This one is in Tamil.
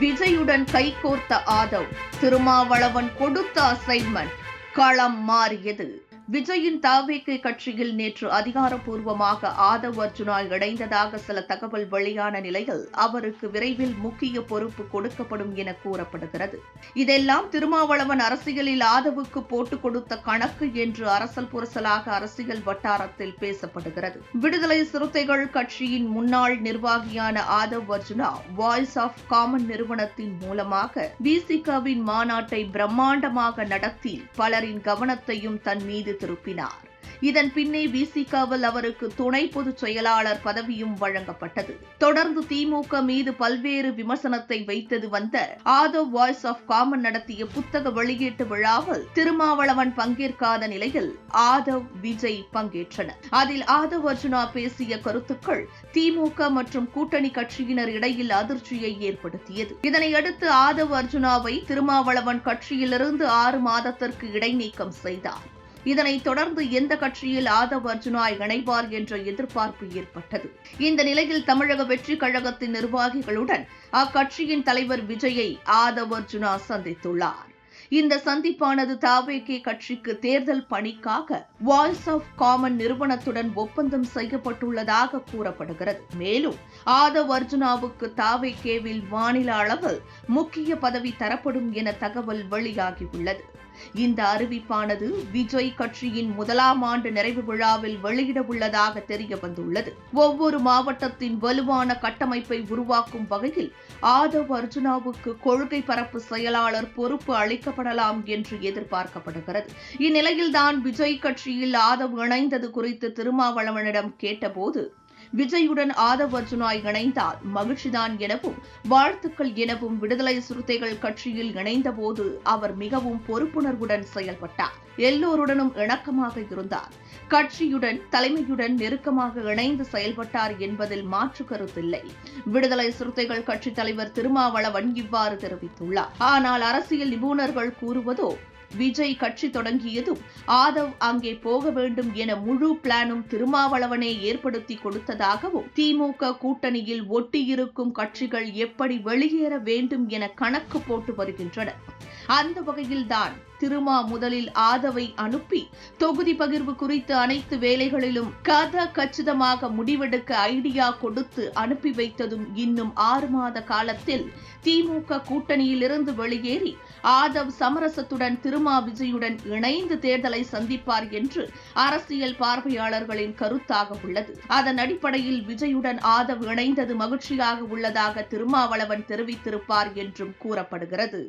விஜயுடன் கைகோர்த்த ஆதவ் திருமாவளவன் கொடுத்த அசைன்மெண்ட் களம் மாறியது. விஜயின் தாவேக்கை கட்சியில் நேற்று அதிகாரப்பூர்வமாக ஆதவ் அர்ஜுனா இணைந்ததாக சில தகவல் வெளியான நிலையில் அவருக்கு விரைவில் முக்கிய பொறுப்பு கொடுக்கப்படும் என கூறப்படுகிறது. இதெல்லாம் திருமாவளவன் அரசியலில் ஆதவுக்கு போட்டுக் கொடுத்த கணக்கு என்று அரசல் புரசலாக அரசியல் வட்டாரத்தில் பேசப்படுகிறது. விடுதலை சிறுத்தைகள் கட்சியின் முன்னாள் நிர்வாகியான Aadhav Arjuna voice of common நிறுவனத்தின் மூலமாக விசிகாவின் மாநாட்டை பிரம்மாண்டமாக நடத்தி பலரின் கவனத்தையும் தன் மீது திருப்பினார். இதன் பின்னே விசிகாவில் அவருக்கு துணை பொதுச் செயலாளர் பதவியும் வழங்கப்பட்டது. தொடர்ந்து திமுக மீது பல்வேறு விமர்சனத்தை வைத்தது வந்த ஆதவ் வாய்ஸ் ஆஃப் காமன் நடத்திய புத்தக வெளியீட்டு விழாவில் திருமாவளவன் பங்கேற்காத நிலையில் ஆதவ் விஜய் பங்கேற்றனர். அதில் ஆதவ் அர்ஜுனா பேசிய கருத்துக்கள் திமுக மற்றும் கூட்டணி கட்சியினர் இடையில் அதிர்ச்சியை ஏற்படுத்தியது. இதனையடுத்து ஆதவ் அர்ஜுனாவை திருமாவளவன் கட்சியிலிருந்து ஆறு மாதத்திற்கு இடைநீக்கம் செய்தார். இதனைத் தொடர்ந்து எந்த கட்சியில் ஆதவ் அர்ஜுனா இணைவார் என்ற எதிர்பார்ப்பு ஏற்பட்டது. இந்த நிலையில் தமிழக வெற்றி கழகத்தின் நிர்வாகிகளுடன் அக்கட்சியின் தலைவர் விஜயை ஆதவ் அர்ஜுனா சந்தித்துள்ளார். இந்த சந்திப்பானது தாவேகே கட்சிக்கு தேர்தல் பணிக்காக வாய்ஸ் ஆஃப் காமன் நிறுவனத்துடன் ஒப்பந்தம் செய்யப்பட்டுள்ளதாக கூறப்படுகிறது. மேலும் ஆதவ் அர்ஜுனாவுக்கு தாவேகேவில் மாநில அளவில் முக்கிய பதவி தரப்படும் என தகவல் வெளியாகியுள்ளது. இந்த அறிவிப்பானது விஜய் கட்சியின் முதலாம் ஆண்டு நிறைவு விழாவில் வெளியிட உள்ளதாக தெரிய வந்துள்ளது. ஒவ்வொரு மாவட்டத்தின் வலுவான கட்டமைப்பை உருவாக்கும் வகையில் ஆதவ் அர்ஜுனாவுக்கு கொள்கை பரப்பு செயலாளர் பொறுப்பு அளிக்கப்படலாம் என்று எதிர்பார்க்கப்படுகிறது. இந்நிலையில்தான் விஜய் கட்சியில் ஆதவ் இணைந்தது குறித்து திருமாவளவனிடம் கேட்டபோது விஜயுடன் ஆதவ் அர்ஜுனா இணைந்தால் மகிழ்ச்சிதான் எனவும் வாழ்த்துக்கள் எனவும் விடுதலை சிறுத்தைகள் கட்சியில் இணைந்தபோது அவர் மிகவும் பொறுப்புணர்வுடன் செயல்பட்டார். எல்லோருடனும் இணக்கமாக இருந்தார். கட்சியுடன் தலைமையுடன் நெருக்கமாக இணைந்து செயல்பட்டார் என்பதில் மாற்று கருத்தில்லை. விடுதலை சிறுத்தைகள் கட்சித் தலைவர் திருமாவளவன் இவ்வாறு தெரிவித்துள்ளார். ஆனால் அரசியல் நிபுணர்கள் கூறுவதோ விஜய் கட்சி தொடங்கியதும் ஆதவ் அங்கே போக வேண்டும் என முழு பிளானும் திருமாவளவனே ஏற்படுத்தி கொடுத்ததாகவும் திமுக கூட்டணியில் ஒட்டியிருக்கும் கட்சிகள் எப்படி வெளியேற வேண்டும் என கணக்கு போட்டு வருகின்றனர் அந்த வகையில்தான் திருமா முதலில் ஆதவை அனுப்பி தொகுதி பகிர்வு குறித்து அனைத்து வேலைகளிலும் கத கச்சிதமாக முடிவெடுக்க ஐடியா கொடுத்து அனுப்பி வைத்ததும் இன்னும் ஆறு மாத காலத்தில் திமுக கூட்டணியிலிருந்து வெளியேறி ஆதவ் சமரசத்துடன் திருமா விஜயுடன் இணைந்து தேர்தலை சந்திப்பார் என்று அரசியல் பார்வையாளர்களின் கருத்தாக உள்ளது. அதன் அடிப்படையில் விஜயுடன் ஆதவ் இணைந்தது மகிழ்ச்சியாக உள்ளதாக திருமாவளவன் தெரிவித்திருப்பார் என்றும் கூறப்படுகிறது.